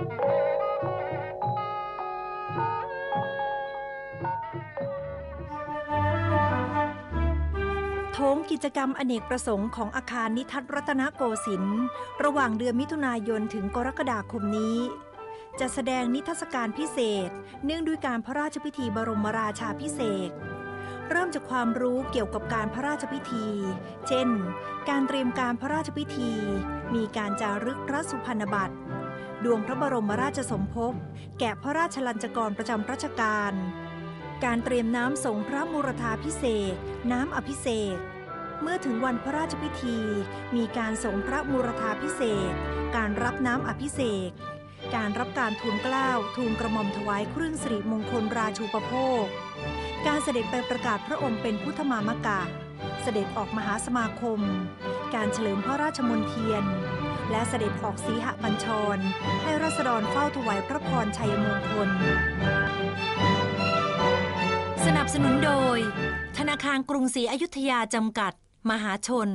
โถงกิจกรรมอเนกประสงค์ของอาคารนิทัศรัตนโกสินทร์ระหว่างเดือนมิถุนายนถึงกรกฎาคมนี้จะแสดงนิทรรศการพิเศษ เนื่องด้วยการพระราชพิธีบรมราชาพิเศษ เริ่มจากความรู้เกี่ยวกับการพระราชพิธี เช่น การเตรียมการพระราชพิธี มีการจารึกพระสุพรรณบัตร ดวงพระบรมราชสมภพ แกะพระราชลัญจกรประจำรัชกาล การเตรียมน้ำสงพระมูรธาพิเศษ น้ำอภิเษกเมื่อถึงวันพระราชพิธี มีการสงพระมูรธาพิเศษกการรับน้ำอภิเษกการรับการทูลเกล้าทูลกระหม่อมถวายเครื่องสิริมงคลราชูปโภค การเสด็จไปประกาศพระองค์เป็นพุทธมามกะ เสด็จออกมหาสมาคม การเฉลิมพระราชมนเทียน และเสด็จออกสีหบัญชร ให้รัษฎรเฝ้าถวายพระพรชัยมงคล สนับสนุนโดย ธนาคารกรุงศรีอยุธยาจำกัด มหาชน